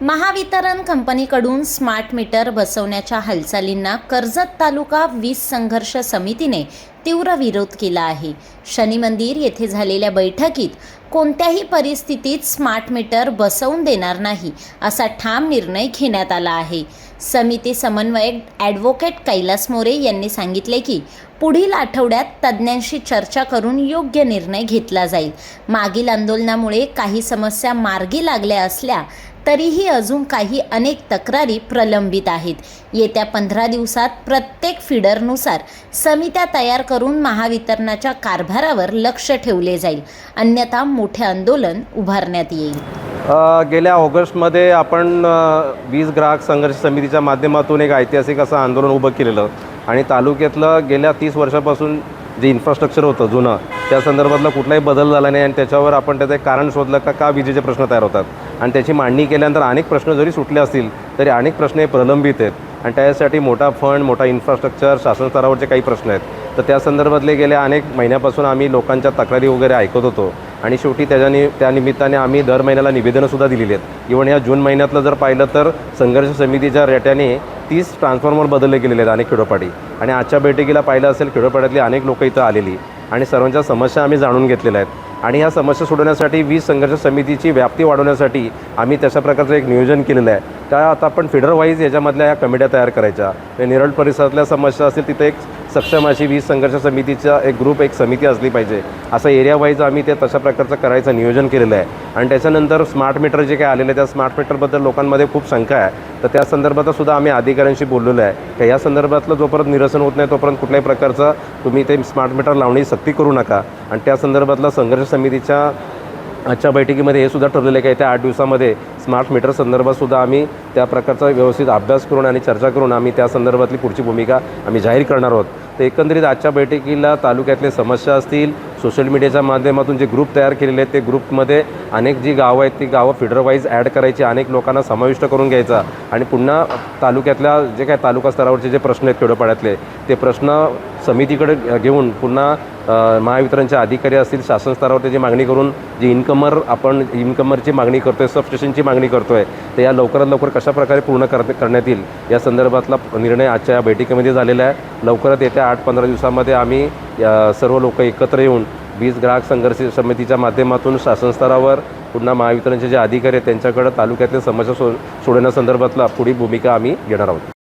महावितरण कंपनीकडून smart meter बसवण्याच्या हालचालींना कर्जत तालुका वीज संघर्ष समितीने तीव्र विरोध केला आहे. शनी मंदिर येथे झालेल्या बैठकीत कोणत्याही परिस्थितीत स्मार्ट मीटर बसवून देणार नाही असा ठाम निर्णय घेण्यात आला आहे. समिती समन्वयक ॲडव्होकेट कैलास मोरे यांनी सांगितले की पुढील आठवड्यात तज्ज्ञांशी चर्चा करून योग्य निर्णय घेतला जाईल. मागील आंदोलनामुळे काही समस्या मार्गी लागल्या असल्या तरीही अजून काही अनेक तक्रारी प्रलंबित आहेत. येत्या पंधरा दिवसात प्रत्येक फिडरनुसार समित्या तयार करून महावितरणाच्या कारभारावर लक्ष ठेवले जाईल. अन्यथा मोठे आंदोलन उभारण्यात येईल. गेल्या ऑगस्टमध्ये आपण वीज ग्राहक संघर्ष समितीच्या माध्यमातून एक ऐतिहासिक असं आंदोलन उभं केलेलं आणि तालुक्यातलं गेल्या तीस वर्षापासून जे इन्फ्रास्ट्रक्चर होतं जुनं त्या संदर्भातला कुठलाही बदल झाला नाही आणि त्याच्यावर आपण त्याचं एक कारण शोधलं का का विजेचे प्रश्न तयार होतात. आणि त्याची मांडणी केल्यानंतर अनेक प्रश्न जरी सुटले असतील तरी अनेक प्रश्न हे प्रलंबित आहेत. आणि त्यासाठी मोठा फंड मोठा इन्फ्रास्ट्रक्चर शासन स्तरावरचे काही प्रश्न आहेत. तर त्या संदर्भातले गेल्या अनेक महिन्यापासून आम्ही लोकांच्या तक्रारी वगैरे ऐकत होतो. आणि शेवटी त्याच्याने त्या निमित्ताने आम्ही दर महिन्याला निवेदनंसुद्धा दिलेली आहेत. इव्हन या जून महिन्यातलं जर पाहिलं तर संघर्ष समितीच्या रेट्याने तीस ट्रान्सफॉर्मर बदलले गेलेले आहेत अनेक खेडोपाडी. आणि आजच्या बैठकीला पाहिलं असेल खेडोपाड्यातली अनेक लोकं इथं आलेली. आणि सर्वांच्या समस्या आम्ही जाणून घेतलेल्या आहेत. आणि ह्या समस्या सोडवण्यासाठी वीज संघर्ष समितीची व्याप्ती वाढवण्यासाठी आम्ही तशा प्रकारचं एक नियोजन केलेलं आहे. त्या आता आपण फिडर वाईज याच्यामधल्या ह्या कमिट्या तयार करायच्या. म्हणजे निरळ परिसरातल्या समस्या असतील तिथे एक सक्षम अशी वीज संघर्ष समितीचा एक ग्रुप एक समिती असली पाहिजे. असं एरिया वाईज आम्ही ते तशा प्रकारचं करायचं नियोजन केलेलं आहे. आणि त्याच्यानंतर स्मार्ट मीटर जे काही आलेले त्या स्मार्ट मीटरबद्दल लोकांमध्ये खूप शंका आहे. तर त्या संदर्भात सुद्धा आम्ही अधिकाऱ्यांशी बोललेलो आहे. की या संदर्भातलं जोपर्यंत निरसन होत नाही तोपर्यंत कुठल्याही प्रकारचं तुम्ही ते स्मार्ट मीटर लावण्याची सक्ती करू नका. आणि त्या संदर्भातला संघर्ष समितीच्या आजच्या बैठकीमध्ये हे सुद्धा ठरलेलं आहे की येत्या आठ दिवसामध्ये स्मार्ट मीटर संदर्भात सुद्धा आम्ही त्या प्रकारचा व्यवस्थित अभ्यास करून आणि चर्चा करून आम्ही त्या संदर्भातली पुढची भूमिका आम्ही जाहीर करणार आहोत. तर एकंदरीत आजच्या बैठकीला तालुक्यातले समस्या असतील सोशल मीडियाच्या माध्यमातून जे ग्रुप तयार केलेले आहेत ते ग्रुपमध्ये अनेक जी गावं आहेत ती गावं फिडरवाईज ॲड करायची अनेक लोकांना समाविष्ट करून घ्यायचा आणि पुन्हा तालुक्यातल्या जे काय तालुका स्तरावरचे जे प्रश्न आहेत खेडोपाड्यातले ते प्रश्न समितीकडे घेऊन पुन्हा महावितरणचे अधिकारी असतील शासन स्तरावर त्याची मागणी करून जी इन्कमर आपण इन्कमरची मागणी करतो आहे सबस्टेशनची मागणी करतो आहे तर या लवकरात लवकर कशाप्रकारे पूर्ण कर करण्यात येईल या संदर्भातला निर्णय आजच्या या बैठकीमध्ये झालेला आहे. लवकरात येत्या आठ पंधरा दिवसामध्ये आम्ही सर्व लोक एकत्र येऊन वीज ग्राहक संघर्ष समितीच्या माध्यमातून शासन स्तरावर पुन्हा महावितरणचे जे अधिकारी आहेत त्यांच्याकडे तालुक्यातल्या समस्या सो सोडवण्यासंदर्भातला पुढील भूमिका आम्ही घेणार आहोत.